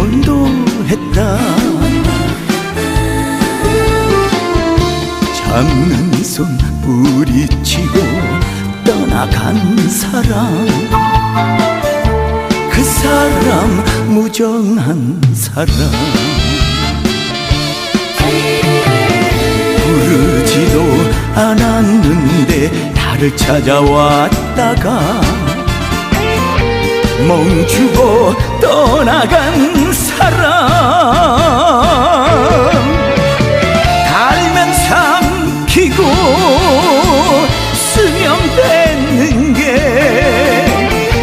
원도 했다. 잡는 손 뿌리치고 떠나간 사람. 그 사람 무정한 사람. 부르지도 않았는데 나를 찾아왔다가 멈추고 떠나간 사람. 달면 삼키고 뱉는 게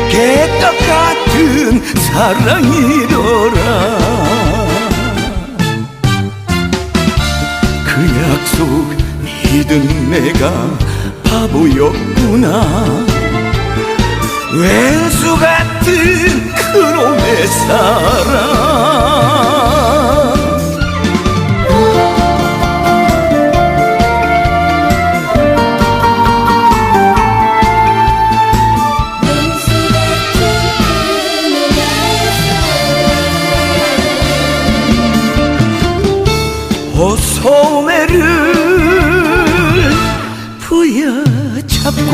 개떡 같은 사랑이더라. 그 약속 믿은 내가 바보였구나 왼수 같은 그놈의 사랑. 호소매를 부여잡고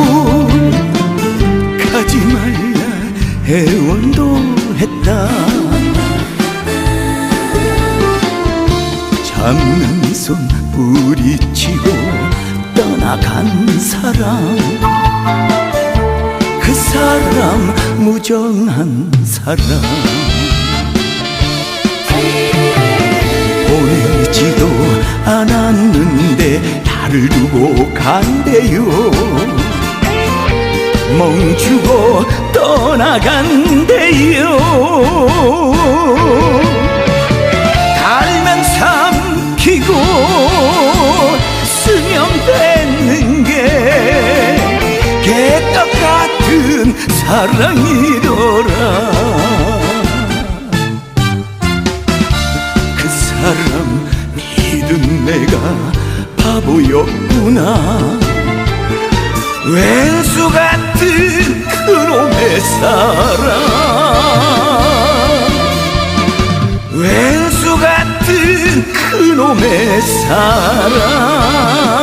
애원도 했다. 잡는 손 뿌리치고 떠나간 사람. 그 사람 무정한 사람. 보내지도 않았는데 나를 두고 간대요 멈추고 떠나간대요 달면 삼키고 쓰면 뱉는 게 개떡 같은 사랑이더라. 그 사람 믿은 내가 바보였구나. 왼수 같은 사랑. 왼수 같은 그놈의 사랑